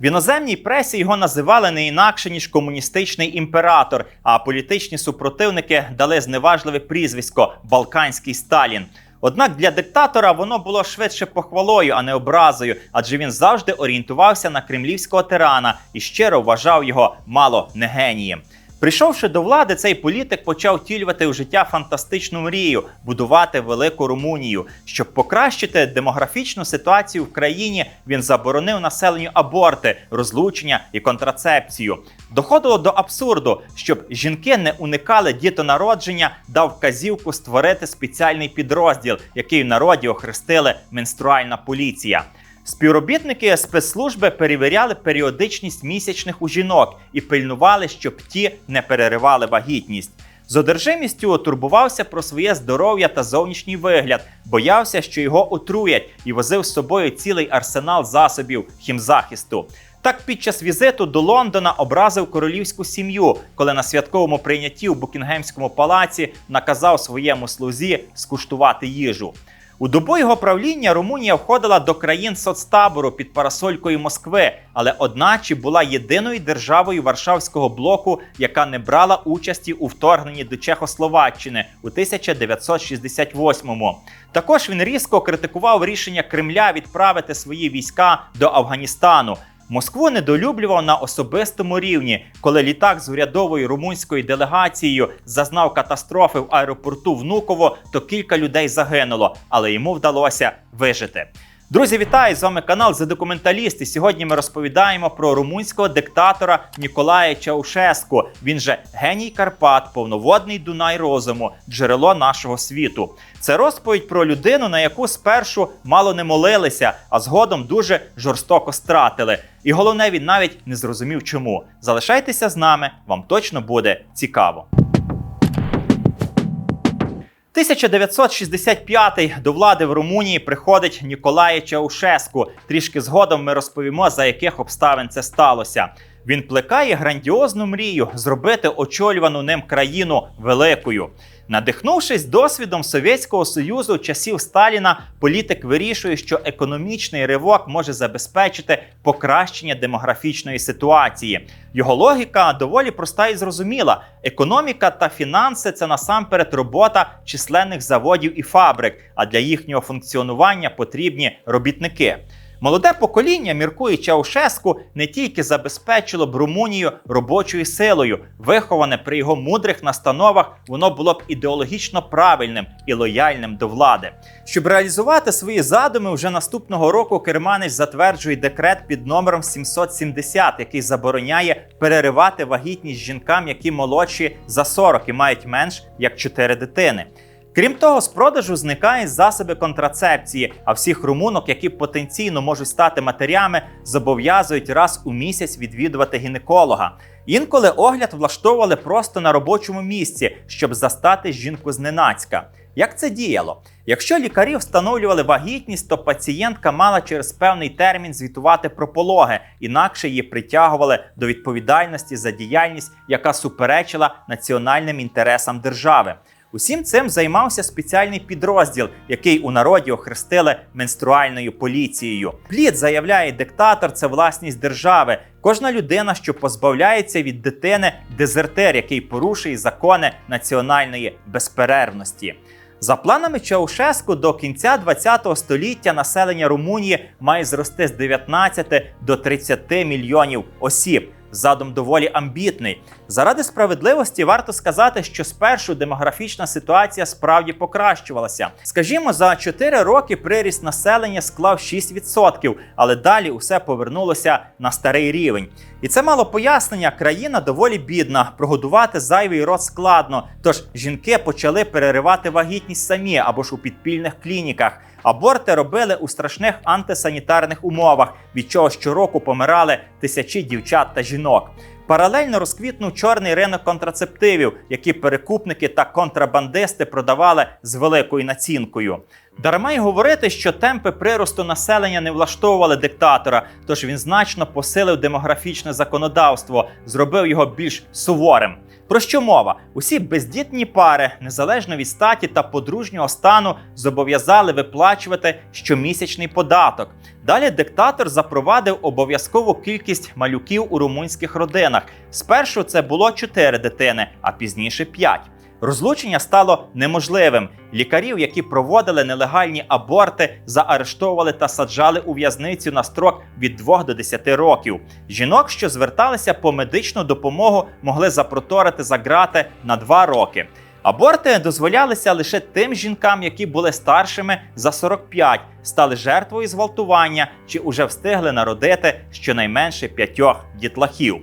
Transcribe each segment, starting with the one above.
В іноземній пресі його називали не інакше ніж комуністичний імператор, а політичні супротивники дали зневажливе прізвисько Балканський Сталін. Однак для диктатора воно було швидше похвалою, а не образою, адже він завжди орієнтувався на кремлівського тирана і щиро вважав його мало не генієм. Прийшовши до влади, цей політик почав втілювати у життя фантастичну мрію будувати велику Румунію. Щоб покращити демографічну ситуацію в країні, він заборонив населенню аборти, розлучення і контрацепцію. Доходило до абсурду, щоб жінки не уникали дітонародження, дав вказівку створити спеціальний підрозділ, який в народі охрестили менструальна поліція. Співробітники спецслужби перевіряли періодичність місячних у жінок і пильнували, щоб ті не переривали вагітність. З одержимістю турбувався про своє здоров'я та зовнішній вигляд, боявся, що його отруять, і возив з собою цілий арсенал засобів хімзахисту. Так, під час візиту до Лондона образив королівську сім'ю, коли на святковому прийнятті у Букінгемському палаці наказав своєму слузі скуштувати їжу. У добу його правління Румунія входила до країн соцтабору під парасолькою Москви, але одначе була єдиною державою Варшавського блоку, яка не брала участі у вторгненні до Чехословаччини у 1968-му. Також він різко критикував рішення Кремля відправити свої війська до Афганістану. Москву недолюблював на особистому рівні, коли літак з урядовою румунською делегацією зазнав катастрофи в аеропорту Внуково, то кілька людей загинуло, але йому вдалося вижити. Друзі, вітаю! З вами канал «За документаліст. І сьогодні ми розповідаємо про румунського диктатора Ніколая Чаушеску. Він же геній Карпат, повноводний Дунай розуму, джерело нашого світу. Це розповідь про людину, на яку спершу мало не молилися, а згодом дуже жорстоко стратили. І головне, він навіть не зрозумів, чому. Залишайтеся з нами, вам точно буде цікаво. 1965 до влади в Румунії приходить Ніколає Чаушеску. Трішки згодом ми розповімо, за яких обставин це сталося. Він плекає грандіозну мрію зробити очолювану ним країну великою. Надихнувшись досвідом Совєтського Союзу часів Сталіна, політик вирішує, що економічний ривок може забезпечити покращення демографічної ситуації. Його логіка доволі проста і зрозуміла: економіка та фінанси це насамперед робота численних заводів і фабрик, а для їхнього функціонування потрібні робітники. Молоде покоління, міркує Чаушеску, не тільки забезпечило б Румунію робочою силою, виховане при його мудрих настановах, воно було б ідеологічно правильним і лояльним до влади. Щоб реалізувати свої задуми, вже наступного року Керманич затверджує декрет під номером 770, який забороняє переривати вагітність жінкам, які молодші за 40 і мають менш як 4 дитини. Крім того, з продажу зникають засоби контрацепції, а всіх румунок, які потенційно можуть стати матерями, зобов'язують раз у місяць відвідувати гінеколога. Інколи огляд влаштовували просто на робочому місці, щоб застати жінку зненацька. Як це діяло? Якщо лікарі встановлювали вагітність, то пацієнтка мала через певний термін звітувати про пологи, інакше її притягували до відповідальності за діяльність, яка суперечила національним інтересам держави. Усім цим займався спеціальний підрозділ, який у народі охрестили менструальною поліцією. Плід заявляє диктатор, це власність держави. Кожна людина, що позбавляється від дитини, дезертир, який порушує закони національної безперервності. За планами Чаушеску до кінця 20 століття населення Румунії має зрости з 19 до 30 мільйонів осіб. Задум доволі амбітний. Заради справедливості варто сказати, що спершу демографічна ситуація справді покращувалася. Скажімо, за 4 роки приріст населення склав 6%, але далі усе повернулося на старий рівень. І це мало пояснення, країна доволі бідна, прогодувати зайвий род складно. Тож жінки почали переривати вагітність самі або ж у підпільних клініках. Аборти робили у страшних антисанітарних умовах, від чого щороку помирали тисячі дівчат та жінок. Паралельно розквітнув чорний ринок контрацептивів, які перекупники та контрабандисти продавали з великою націнкою. Дарма й говорити, що темпи приросту населення не влаштовували диктатора, тож він значно посилив демографічне законодавство, зробив його більш суворим. Про що мова? Усі бездітні пари, незалежно від статі та подружнього стану, зобов'язали виплачувати щомісячний податок. Далі диктатор запровадив обов'язкову кількість малюків у румунських родинах. Спершу це було 4 дитини, а пізніше 5. Розлучення стало неможливим. Лікарів, які проводили нелегальні аборти, заарештовували та саджали у в'язницю на строк від 2 до 10 років. Жінок, що зверталися по медичну допомогу, могли запроторити за ґрати на 2 роки. Аборти дозволялися лише тим жінкам, які були старшими за 45, стали жертвою зґвалтування чи уже встигли народити щонайменше п'ятьох дітлахів.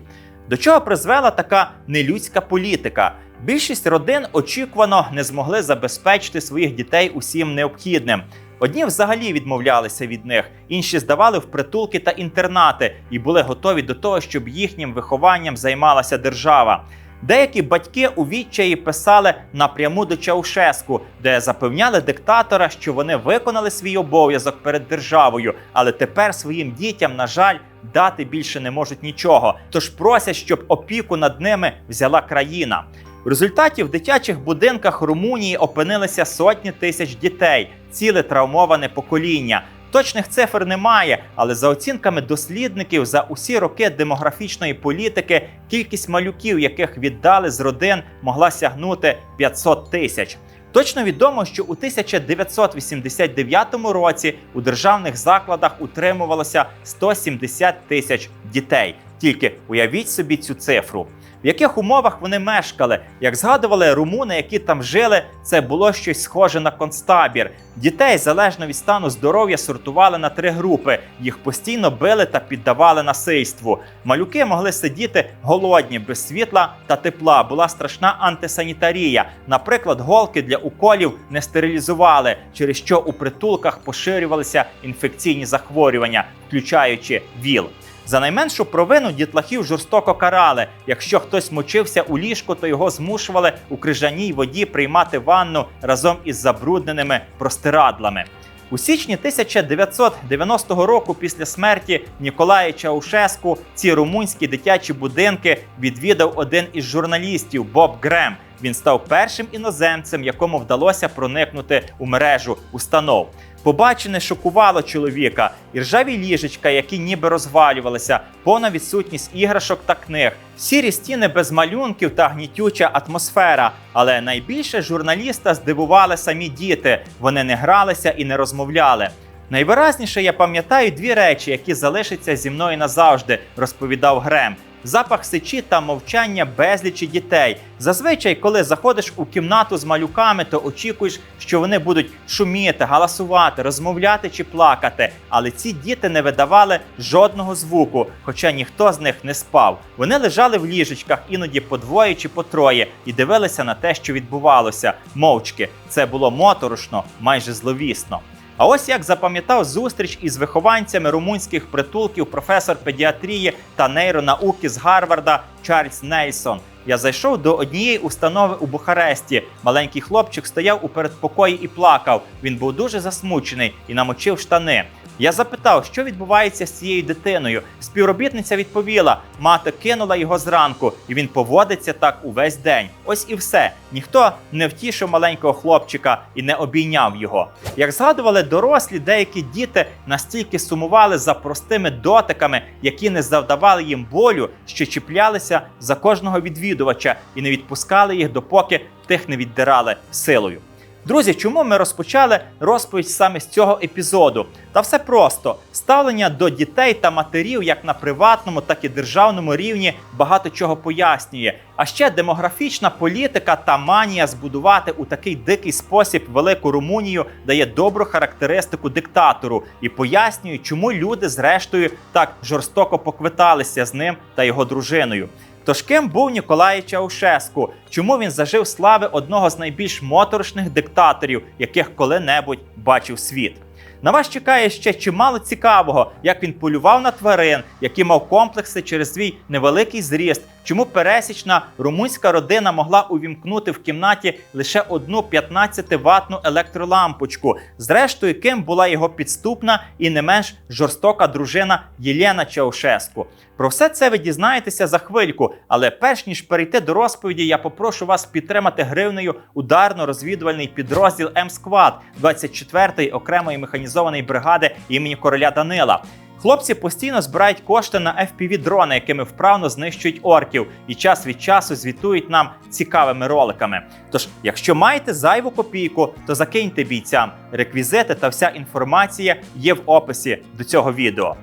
До чого призвела така нелюдська політика? Більшість родин очікувано не змогли забезпечити своїх дітей усім необхідним. Одні взагалі відмовлялися від них, інші здавали в притулки та інтернати і були готові до того, щоб їхнім вихованням займалася держава. Деякі батьки у відчаї писали напряму до Чаушеску, де запевняли диктатора, що вони виконали свій обов'язок перед державою, але тепер своїм дітям, на жаль, дати більше не можуть нічого. Тож просять, щоб опіку над ними взяла країна. В результаті в дитячих будинках Румунії опинилися сотні тисяч дітей, ціле травмоване покоління. Точних цифр немає, але за оцінками дослідників, за усі роки демографічної політики кількість малюків, яких віддали з родин, могла сягнути 500 тисяч. Точно відомо, що у 1989 році у державних закладах утримувалося 170 тисяч дітей. Тільки уявіть собі цю цифру. В яких умовах вони мешкали? Як згадували румуни, які там жили, це було щось схоже на концтабір. Дітей залежно від стану здоров'я сортували на три групи. Їх постійно били та піддавали насильству. Малюки могли сидіти голодні, без світла та тепла. Була страшна антисанітарія. Наприклад, голки для уколів не стерилізували, через що у притулках поширювалися інфекційні захворювання, включаючи ВІЛ. За найменшу провину дітлахів жорстоко карали. Якщо хтось мочився у ліжку, то його змушували у крижаній воді приймати ванну разом із забрудненими простирадлами. У січні 1990 року, після смерті Ніколая Чаушеску, ці румунські дитячі будинки відвідав один із журналістів Боб Грем. Він став першим іноземцем, якому вдалося проникнути у мережу установ. Побачене шокувало чоловіка, і ржаві ліжечка, які ніби розвалювалися, повна відсутність іграшок та книг, сірі стіни без малюнків та гнітюча атмосфера. Але найбільше журналіста здивували самі діти. Вони не гралися і не розмовляли. Найвиразніше я пам'ятаю дві речі, які залишаться зі мною назавжди, розповідав Грем. Запах сечі та мовчання безлічі дітей. Зазвичай, коли заходиш у кімнату з малюками, то очікуєш, що вони будуть шуміти, галасувати, розмовляти чи плакати. Але ці діти не видавали жодного звуку, хоча ніхто з них не спав. Вони лежали в ліжечках, іноді по двоє чи по троє, і дивилися на те, що відбувалося, мовчки. Це було моторошно, майже зловісно. А ось як запам'ятав зустріч із вихованцями румунських притулків професор педіатрії та нейронауки з Гарварда Чарльз Нельсон. Я зайшов до однієї установи у Бухаресті. Маленький хлопчик стояв у передпокої і плакав. Він був дуже засмучений і намочив штани. Я запитав, що відбувається з цією дитиною. Співробітниця відповіла: мати кинула його зранку, і він поводиться так увесь день. Ось і все. Ніхто не втішив маленького хлопчика і не обійняв його. Як згадували дорослі, деякі діти настільки сумували за простими дотиками, які не завдавали їм болю, що чіплялися за кожного відвідувача і не відпускали їх, допоки тих не віддирали силою. Друзі, чому ми розпочали розповідь саме з цього епізоду? Та все просто ставлення до дітей та матерів, як на приватному, так і державному рівні, багато чого пояснює. А ще демографічна політика та манія збудувати у такий дикий спосіб велику Румунію дає добру характеристику диктатору і пояснює, чому люди, зрештою, так жорстоко поквиталися з ним та його дружиною. Тож ким був Ніколай Чаушеску? Чому він зажив слави одного з найбільш моторошних диктаторів, яких коли-небудь бачив світ? На вас чекає ще чимало цікавого, як він полював на тварин, які мав комплекси через свій невеликий зріст чому пересічна румунська родина могла увімкнути в кімнаті лише одну 15-ваттну електролампочку, зрештою, ким була його підступна і не менш жорстока дружина Єлена Чаушеску. Про все це ви дізнаєтеся за хвильку, але перш ніж перейти до розповіді, я попрошу вас підтримати гривнею ударно-розвідувальний підрозділ М-Сквад 24-ї окремої механізованої бригади імені короля Данила. Хлопці постійно збирають кошти на fpv дрони, якими вправно знищують орків, і час від часу звітують нам цікавими роликами. Тож, якщо маєте зайву копійку, то закиньте бійцям. Реквізити та вся інформація є в описі до цього відео.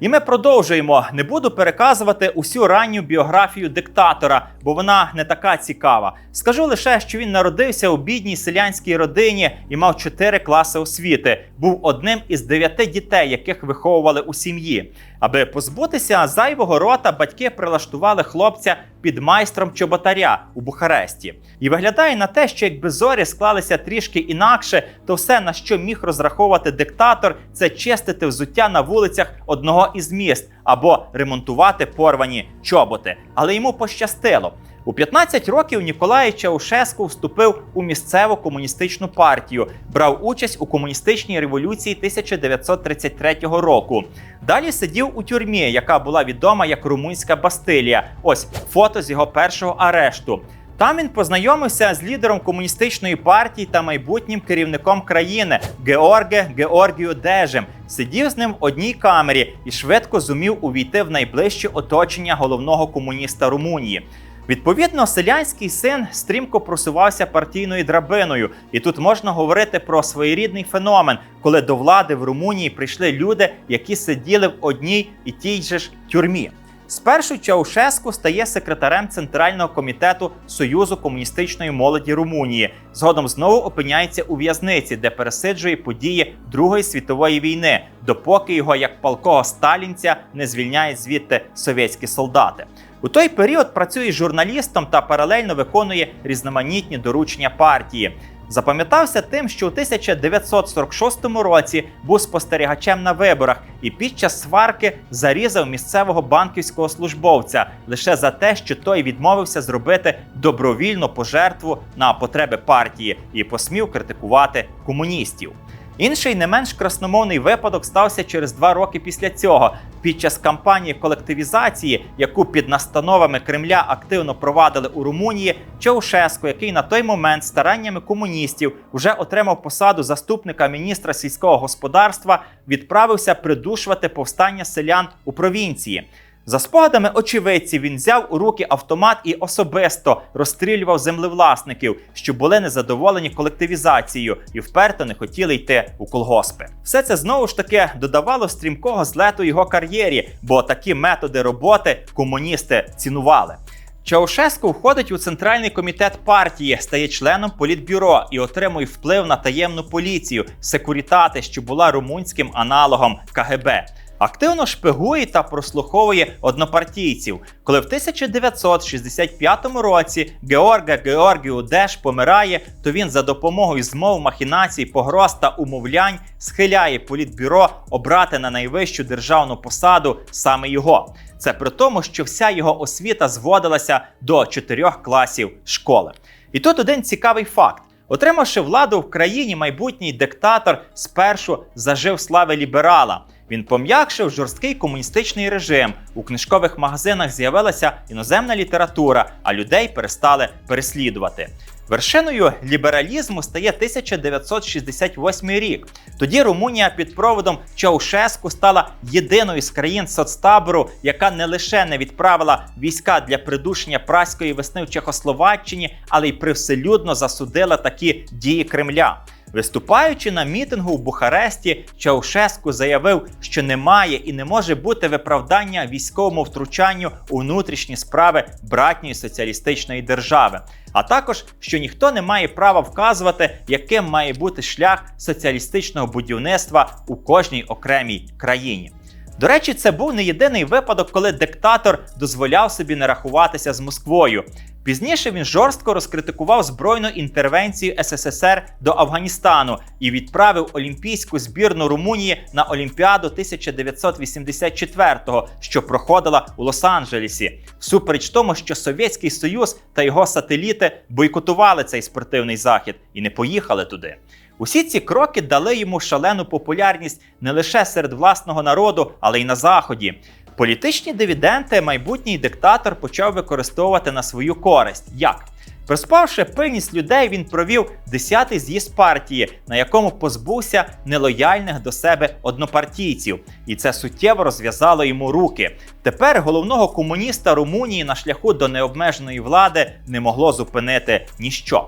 І ми продовжуємо. Не буду переказувати усю ранню біографію диктатора, бо вона не така цікава. Скажу лише, що він народився у бідній селянській родині і мав чотири класи освіти. Був одним із дев'яти дітей, яких виховували у сім'ї. Аби позбутися зайвого рота, батьки прилаштували хлопця під майстром чоботаря у Бухаресті. І виглядає на те, що якби зорі склалися трішки інакше, то все, на що міг розраховувати диктатор, це чистити взуття на вулицях одного із міст або ремонтувати порвані чоботи. Але йому пощастило. У 15 років Ніколай Чаушеску вступив у місцеву комуністичну партію, брав участь у комуністичній революції 1933 року. Далі сидів у тюрмі, яка була відома як Румунська Бастилія. Ось фото з його першого арешту. Там він познайомився з лідером комуністичної партії та майбутнім керівником країни Георге Георгію Дежем. Сидів з ним в одній камері і швидко зумів увійти в найближче оточення головного комуніста Румунії. Відповідно, селянський син стрімко просувався партійною драбиною, і тут можна говорити про своєрідний феномен, коли до влади в Румунії прийшли люди, які сиділи в одній і тій же ж тюрмі. Спершу Чаушеску стає секретарем Центрального комітету Союзу комуністичної молоді Румунії. Згодом знову опиняється у в'язниці, де пересиджує події Другої світової війни, допоки його як палкого сталінця не звільняють звідти совєтські солдати. У той період працює журналістом та паралельно виконує різноманітні доручення партії. Запам'ятався тим, що у 1946 році був спостерігачем на виборах і під час сварки зарізав місцевого банківського службовця лише за те, що той відмовився зробити добровільну пожертву на потреби партії і посмів критикувати комуністів. Інший не менш красномовний випадок стався через два роки після цього. Під час кампанії колективізації, яку під настановами Кремля активно провадили у Румунії, Чаушеску, який на той момент стараннями комуністів вже отримав посаду заступника міністра сільського господарства, відправився придушувати повстання селян у провінції. За спогадами очевидців, він взяв у руки автомат і особисто розстрілював землевласників, що були незадоволені колективізацією і вперто не хотіли йти у колгоспи. Все це знову ж таки додавало стрімкого злету його кар'єрі, бо такі методи роботи комуністи цінували. Чаушеску входить у центральний комітет партії, стає членом політбюро і отримує вплив на таємну поліцію, секурітати, що була румунським аналогом КГБ. Активно шпигує та прослуховує однопартійців. Коли в 1965 році Георга Георгію Деш помирає, то він за допомогою змов махінацій, погроз та умовлянь схиляє політбюро обрати на найвищу державну посаду саме його. Це при тому, що вся його освіта зводилася до чотирьох класів школи. І тут один цікавий факт. Отримавши владу в країні, майбутній диктатор спершу зажив слави ліберала. Він пом'якшив жорсткий комуністичний режим. У книжкових магазинах з'явилася іноземна література, а людей перестали переслідувати. Вершиною лібералізму стає 1968 рік. Тоді Румунія під проводом Чаушеску стала єдиною з країн соцтабору, яка не лише не відправила війська для придушення праської весни в Чехословаччині, але й привселюдно засудила такі дії Кремля. Виступаючи на мітингу в Бухаресті, Чаушеску заявив, що немає і не може бути виправдання військовому втручанню у внутрішні справи братньої соціалістичної держави, а також що ніхто не має права вказувати, яким має бути шлях соціалістичного будівництва у кожній окремій країні. До речі, це був не єдиний випадок, коли диктатор дозволяв собі не рахуватися з Москвою. Пізніше він жорстко розкритикував збройну інтервенцію СССР до Афганістану і відправив олімпійську збірну Румунії на Олімпіаду 1984-го, що проходила у Лос-Анджелесі, всупереч тому, що Совєтський Союз та його сателіти бойкотували цей спортивний захід і не поїхали туди. Усі ці кроки дали йому шалену популярність не лише серед власного народу, але й на заході. Політичні дивіденти майбутній диктатор почав використовувати на свою користь. Як? Приспавши пильність людей, він провів 10-й з'їзд партії, на якому позбувся нелояльних до себе однопартійців, і це суттєво розв'язало йому руки. Тепер головного комуніста Румунії на шляху до необмеженої влади не могло зупинити ніщо.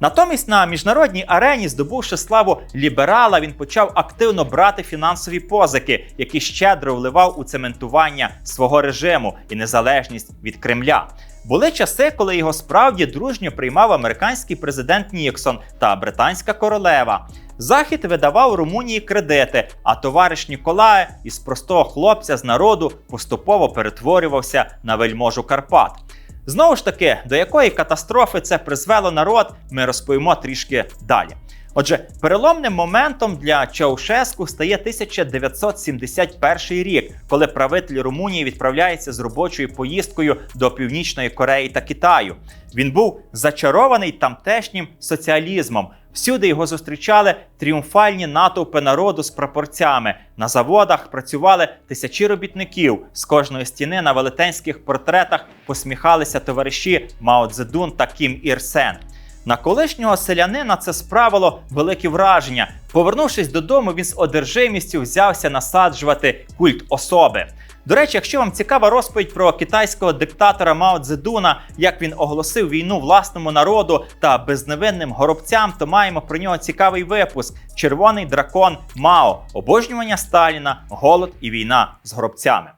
Натомість на міжнародній арені, здобувши славу ліберала, він почав активно брати фінансові позики, які щедро вливав у цементування свого режиму і незалежність від Кремля. Були часи, коли його справді дружньо приймав американський президент Ніксон та британська королева. Захід видавав Румунії кредити, а товариш Ніколая із простого хлопця з народу поступово перетворювався на вельможу Карпат. Знову ж таки, до якої катастрофи це призвело народ, ми розповімо трішки далі. Отже, переломним моментом для Чаушеску стає 1971 рік, коли правитель Румунії відправляється з робочою поїздкою до Північної Кореї та Китаю. Він був зачарований тамтешнім соціалізмом. Всюди його зустрічали тріумфальні натовпи народу з прапорцями. На заводах працювали тисячі робітників. З кожної стіни на велетенських портретах посміхалися товариші Мао Цзедун та Кім Ір Сен. На колишнього селянина це справило велике враження. Повернувшись додому, він з одержимістю взявся насаджувати культ особи. До речі, якщо вам цікава розповідь про китайського диктатора Мао Цзедуна, як він оголосив війну власному народу та безневинним горобцям, то маємо про нього цікавий випуск: Червоний дракон Мао, обожнювання Сталіна, голод і війна з горобцями.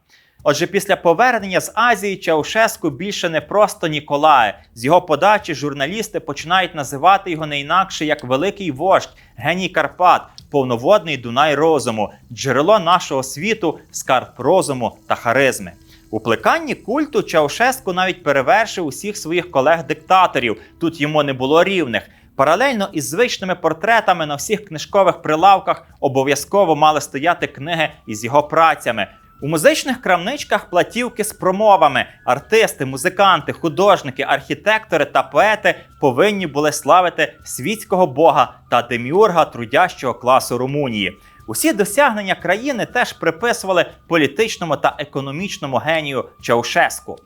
Отже, після повернення з Азії Чаушеску більше не просто Ніколає. З його подачі журналісти починають називати його не інакше як великий вождь, геній Карпат, повноводний Дунай розуму, джерело нашого світу, скарб розуму та харизми. У плеканні культу Чаушеску навіть перевершив усіх своїх колег-диктаторів. Тут йому не було рівних. Паралельно із звичними портретами на всіх книжкових прилавках обов'язково мали стояти книги із його працями. У музичних крамничках платівки з промовами. Артисти, музиканти, художники, архітектори та поети повинні були славити світського бога та деміурга трудящого класу Румунії. Усі досягнення країни теж приписували політичному та економічному генію Чаушеску.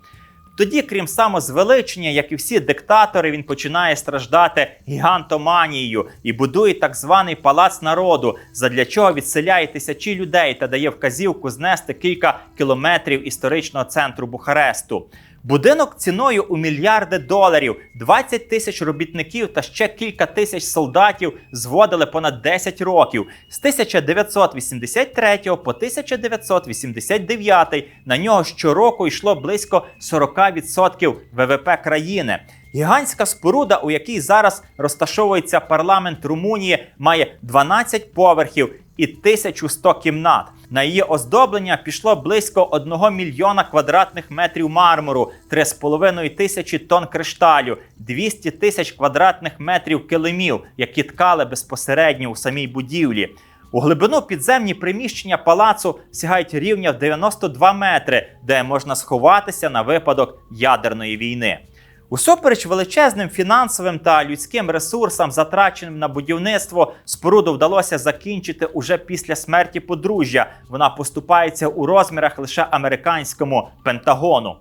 Тоді, крім самозвеличення, як і всі диктатори, він починає страждати гігантоманією і будує так званий палац народу, задля чого відселяє тисячі людей та дає вказівку знести кілька кілометрів історичного центру Бухаресту. Будинок ціною у мільярди доларів, 20 тисяч робітників та ще кілька тисяч солдатів зводили понад 10 років. З 1983 по 1989 на нього щороку йшло близько 40% ВВП країни. Гігантська споруда, у якій зараз розташовується парламент Румунії, має 12 поверхів і 1100 кімнат. На її оздоблення пішло близько 1 мільйона квадратних метрів мармуру, 3,5 тисячі тонн кришталю, 200 тисяч квадратних метрів килимів, які ткали безпосередньо у самій будівлі. У глибину підземні приміщення палацу сягають рівня в 92 метри, де можна сховатися на випадок ядерної війни. Усупереч величезним фінансовим та людським ресурсам, затраченим на будівництво, споруду вдалося закінчити уже після смерті подружжя. Вона поступається у розмірах лише американському Пентагону.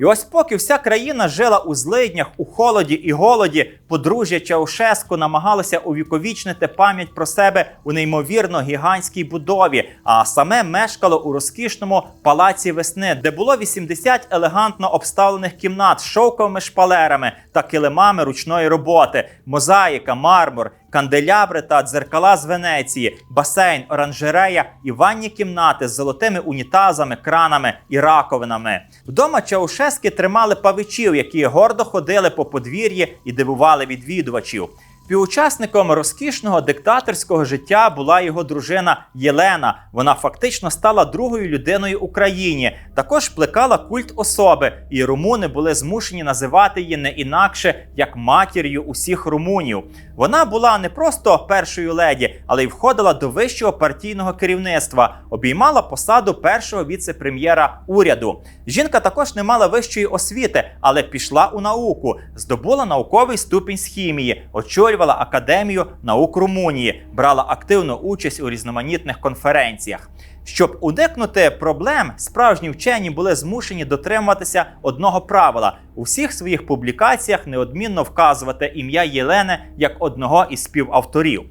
І ось поки вся країна жила у злиднях, у холоді і голоді, подружжя Чаушеску намагалося увіковічнити пам'ять про себе у неймовірно гігантській будові, а саме мешкало у розкішному палаці весни, де було 80 елегантно обставлених кімнат з шовковими шпалерами та килимами ручної роботи, мозаїка, мармур. Канделябри та дзеркала з Венеції, басейн, оранжерея і ванні кімнати з золотими унітазами, кранами і раковинами. Вдома Чаушески тримали павичів, які гордо ходили по подвір'ї і дивували відвідувачів. Співучасником розкішного диктаторського життя була його дружина Єлена. Вона фактично стала другою людиною Україні. Також плекала культ особи, і румуни були змушені називати її не інакше як матір'ю усіх румунів. Вона була не просто першою леді, але й входила до вищого партійного керівництва, обіймала посаду першого віце-прем'єра уряду. Жінка також не мала вищої освіти, але пішла у науку, здобула науковий ступінь з хімії, очолювала академію наук Румунії, брала активну участь у різноманітних конференціях. Щоб уникнути проблем, справжні вчені були змушені дотримуватися одного правила у всіх своїх публікаціях неодмінно вказувати ім'я Єлени як одного із співавторів.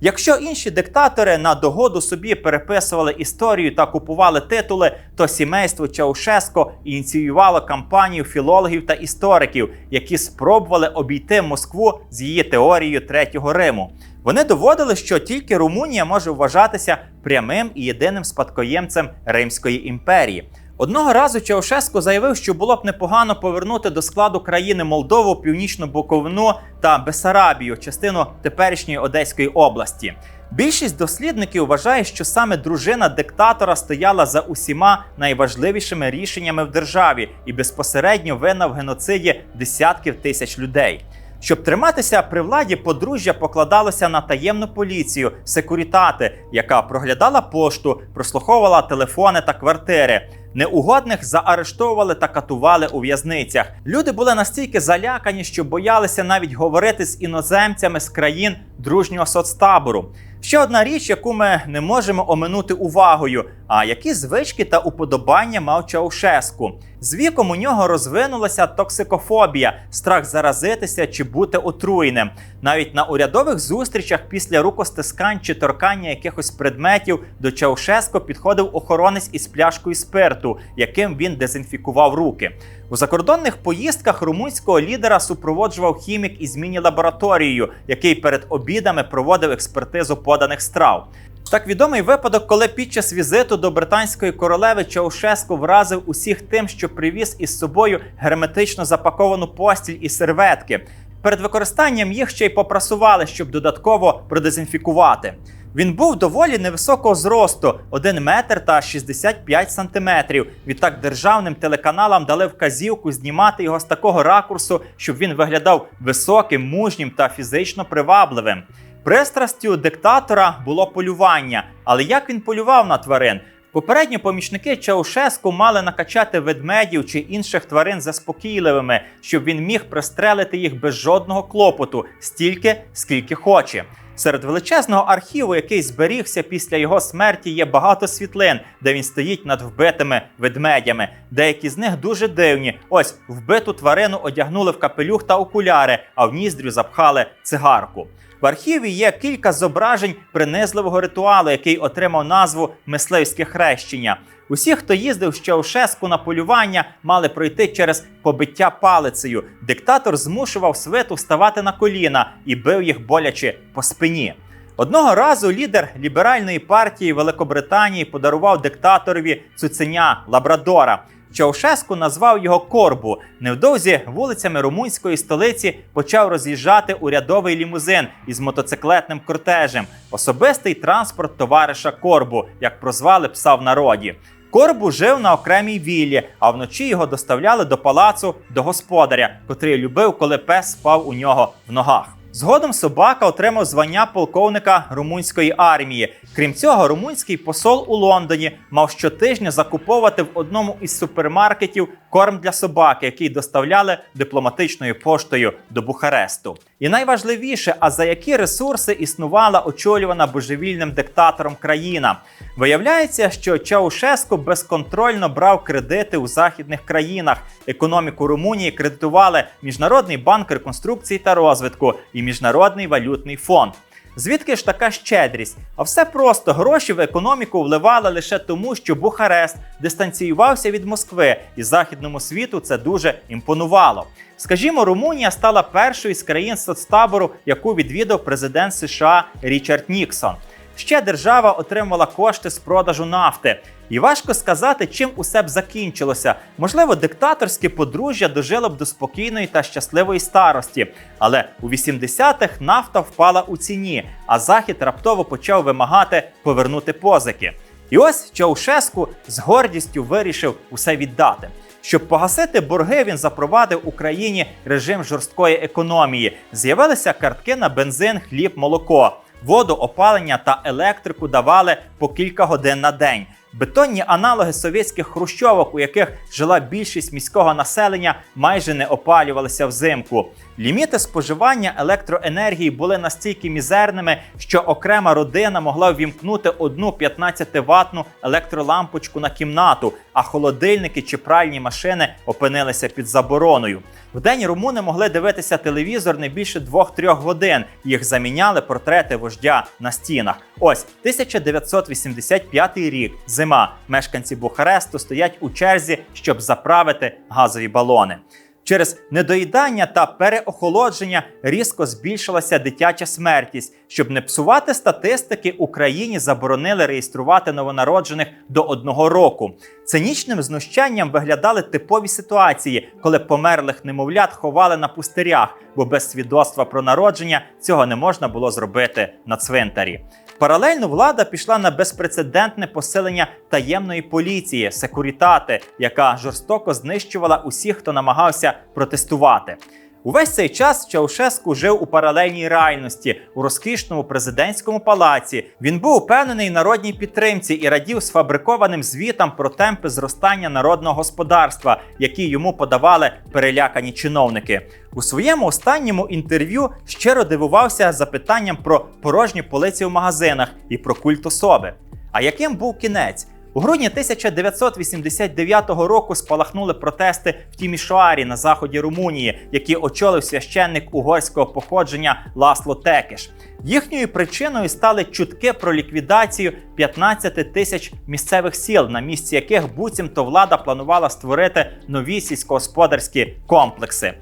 Якщо інші диктатори на догоду собі переписували історію та купували титули, то сімейство Чаушеско ініціювало кампанію філологів та істориків, які спробували обійти Москву з її теорією Третього Риму. Вони доводили, що тільки Румунія може вважатися прямим і єдиним спадкоємцем Римської імперії. Одного разу Чаушеско заявив, що було б непогано повернути до складу країни Молдову, Північну Буковину та Бесарабію, частину теперішньої Одеської області. Більшість дослідників вважає, що саме дружина диктатора стояла за усіма найважливішими рішеннями в державі і безпосередньо винна в геноциді десятків тисяч людей. Щоб триматися при владі, подружжя покладалося на таємну поліцію, секурітати, яка проглядала пошту, прослуховувала телефони та квартири. Неугодних заарештовували та катували у в'язницях. Люди були настільки залякані, що боялися навіть говорити з іноземцями з країн дружнього соцтабору. Ще одна річ, яку ми не можемо оминути увагою. А які звички та уподобання мав Чаушеску? З віком у нього розвинулася токсикофобія, страх заразитися чи бути отруєним. Навіть на урядових зустрічах після рукостискань чи торкання якихось предметів до Чаушеско підходив охоронець із пляшкою спирту, яким він дезінфікував руки. У закордонних поїздках румунського лідера супроводжував хімік із міні-лабораторією, який перед обідами проводив експертизу поданих страв. Так відомий випадок, коли під час візиту до британської королеви Чаушеску вразив усіх тим, що привіз із собою герметично запаковану постіль і серветки. Перед використанням їх ще й попрасували, щоб додатково продезінфікувати. Він був доволі невисокого зросту 1 метр та 65 сантиметрів. Відтак державним телеканалам дали вказівку знімати його з такого ракурсу, щоб він виглядав високим, мужнім та фізично привабливим. Пристрастю диктатора було полювання, але як він полював на тварин? Попередні помічники Чаушеску мали накачати ведмедів чи інших тварин заспокійливими, щоб він міг пристрелити їх без жодного клопоту, стільки, скільки хоче. Серед величезного архіву, який зберігся після його смерті, є багато світлин, де він стоїть над вбитими ведмедями. Деякі з них дуже дивні. Ось вбиту тварину одягнули в капелюх та окуляри, а в ніздрю запхали цигарку. В архіві є кілька зображень принизливого ритуалу, який отримав назву мисливське хрещення. Усі, хто їздив з Чаушеску на полювання, мали пройти через побиття палицею. Диктатор змушував свиту вставати на коліна і бив їх боляче по спині. Одного разу лідер ліберальної партії Великобританії подарував диктаторові цуценя Лабрадора. Чаушеску назвав його Корбу. Невдовзі вулицями румунської столиці почав роз'їжджати урядовий лімузин із мотоциклетним кортежем, особистий транспорт товариша Корбу, як прозвали пса в народі. Корбу жив на окремій віллі, а вночі його доставляли до палацу до господаря, котрий любив, коли пес спав у нього в ногах. Згодом собака отримав звання полковника румунської армії. Крім цього, румунський посол у Лондоні мав щотижня закуповувати в одному із супермаркетів корм для собаки, який доставляли дипломатичною поштою до Бухаресту. І найважливіше, а за які ресурси існувала очолювана божевільним диктатором країна. Виявляється, що Чаушеску безконтрольно брав кредити у західних країнах. Економіку Румунії кредитували Міжнародний банк реконструкції та розвитку і Міжнародний валютний фонд. Звідки ж така щедрість? А все просто гроші в економіку вливали лише тому, що Бухарест дистанціювався від Москви, і західному світу це дуже імпонувало. Скажімо, Румунія стала першою з країн соцтабору, яку відвідав президент США Річард Ніксон. Ще держава отримала кошти з продажу нафти. І важко сказати, чим усе б закінчилося. Можливо, диктаторське подружжя дожило б до спокійної та щасливої старості. Але у 80-х нафта впала у ціні, а Захід раптово почав вимагати повернути позики. І ось Чаушеску з гордістю вирішив усе віддати. Щоб погасити борги, він запровадив Україні режим жорсткої економії. З'явилися картки на бензин, хліб, молоко. Воду, опалення та електрику давали по кілька годин на день. Бетонні аналоги совєтських хрущовок, у яких жила більшість міського населення, майже не опалювалися взимку. Ліміти споживання електроенергії були настільки мізерними, що окрема родина могла ввімкнути одну 15-ваттну електролампочку на кімнату, а холодильники чи пральні машини опинилися під забороною. Вдень румуни могли дивитися телевізор не більше 2-3 годин. Їх заміняли портрети вождя на стінах. Ось 1985 рік, зима. Мешканці Бухаресту стоять у черзі, щоб заправити газові балони. Через недоїдання та переохолодження різко збільшилася дитяча смертність. Щоб не псувати статистики, Україні заборонили реєструвати новонароджених до одного року. Цинічним знущанням виглядали типові ситуації, коли померлих немовлят ховали на пустирях, бо без свідоцтва про народження цього не можна було зробити на цвинтарі. Паралельно влада пішла на безпрецедентне посилення таємної поліції, секурітати, яка жорстоко знищувала усіх, хто намагався протестувати. Увесь цей час Чаушеску жив у паралельній реальності у розкішному президентському палаці. Він був упевнений народній підтримці і радів сфабрикованим звітам про темпи зростання народного господарства, які йому подавали перелякані чиновники. У своєму останньому інтерв'ю щиро дивувався запитанням про порожні полиці в магазинах і про культ особи. А яким був кінець? У грудні 1989 року спалахнули протести в Тімішоарі на заході Румунії, які очолив священник угорського походження Ласло Текеш. Їхньою причиною стали чутки про ліквідацію 15 тисяч місцевих сіл, на місці яких буцімто влада планувала створити нові сільськогосподарські комплекси.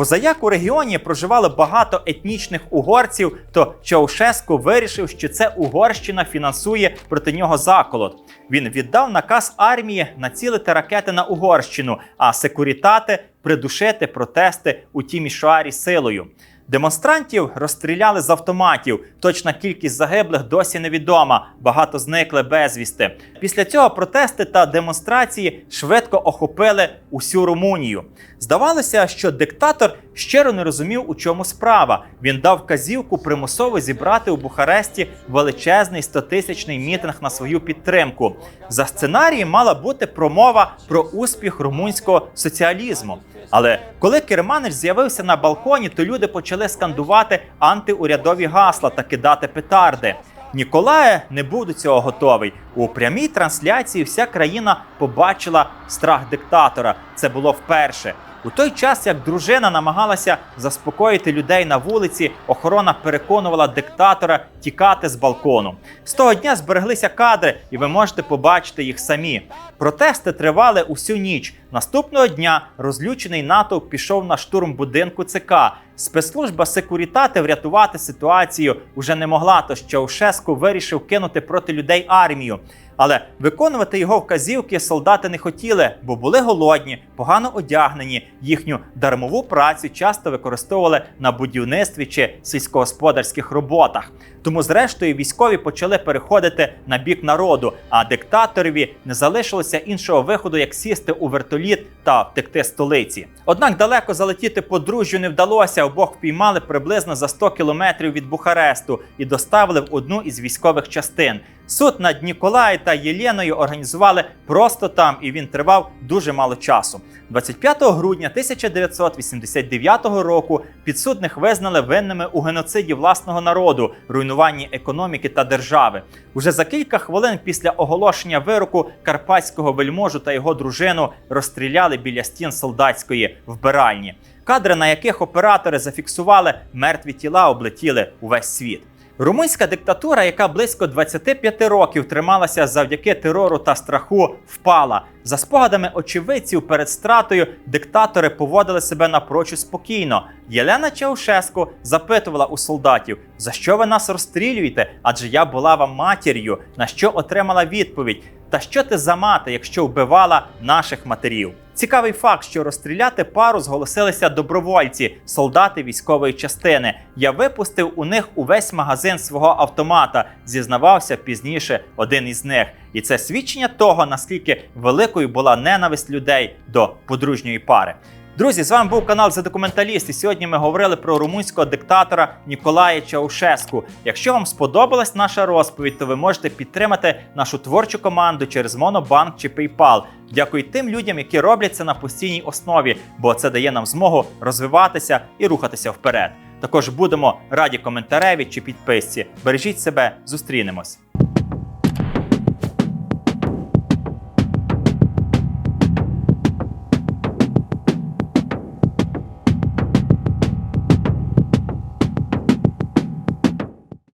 Позаяк у регіоні проживало багато етнічних угорців, то Чаушеску вирішив, що це Угорщина фінансує проти нього заколот. Він віддав наказ армії націлити ракети на Угорщину, а секурітати придушити протести у Тімішоарі силою. Демонстрантів розстріляли з автоматів. Точна кількість загиблих досі невідома. Багато зникли безвісти. Після цього протести та демонстрації швидко охопили усю Румунію. Здавалося, що диктатор щиро не розумів, у чому справа. Він дав казівку примусово зібрати у Бухаресті величезний стотисячний мітинг на свою підтримку. За сценарієм мала бути промова про успіх румунського соціалізму. Але коли керманич з'явився на балконі, то люди почали скандувати антиурядові гасла та кидати петарди. Ніколає не був до цього готовий. У прямій трансляції вся країна побачила страх диктатора. Це було вперше. У той час, як дружина намагалася заспокоїти людей на вулиці, охорона переконувала диктатора тікати з балкону. З того дня збереглися кадри, і ви можете побачити їх самі. Протести тривали усю ніч. Наступного дня розлючений натовп пішов на штурм будинку ЦК. Спецслужба секурітати врятувати ситуацію уже не могла, тож Чаушеску вирішив кинути проти людей армію. Але виконувати його вказівки солдати не хотіли, бо були голодні, погано одягнені. Їхню дармову працю часто використовували на будівництві чи сільськогосподарських роботах. Тому, зрештою, військові почали переходити на бік народу, а диктаторові не залишилося іншого виходу, як сісти у вертоліт та втекти столиці. Однак далеко залетіти подружжю не вдалося. Обох впіймали приблизно за 100 кілометрів від Бухаресту і доставили в одну із військових частин. Суд над Ніколаєм та Єленою організували просто там, і він тривав дуже мало часу. 25 грудня 1989 року підсудних визнали винними у геноциді власного народу, руйнуванні економіки та держави. Уже за кілька хвилин після оголошення вироку карпатського вельможу та його дружину розстріляли біля стін солдатської вбиральні. Кадри, на яких оператори зафіксували мертві тіла, облетіли увесь світ. Румунська диктатура, яка близько 25 років трималася завдяки терору та страху, впала. За спогадами очевидців перед стратою диктатори поводили себе напрочу спокійно. Єлена Чаушеску запитувала у солдатів, за що ви нас розстрілюєте? Адже я була вам матір'ю. На що отримала відповідь: Та що ти за мати, якщо вбивала наших матерів? Цікавий факт, що розстріляти пару зголосилися добровольці, солдати військової частини. Я випустив у них увесь магазин свого автомата, зізнавався пізніше один із них. І це свідчення того, наскільки великою була ненависть людей до подружньої пари. Друзі, з вами був канал «За документаліст», і сьогодні ми говорили про румунського диктатора Ніколая Чаушеску. Якщо вам сподобалась наша розповідь, то ви можете підтримати нашу творчу команду через Монобанк чи PayPal. Дякую тим людям, які роблять це на постійній основі, бо це дає нам змогу розвиватися і рухатися вперед. Також будемо раді коментареві чи підписці. Бережіть себе, зустрінемось.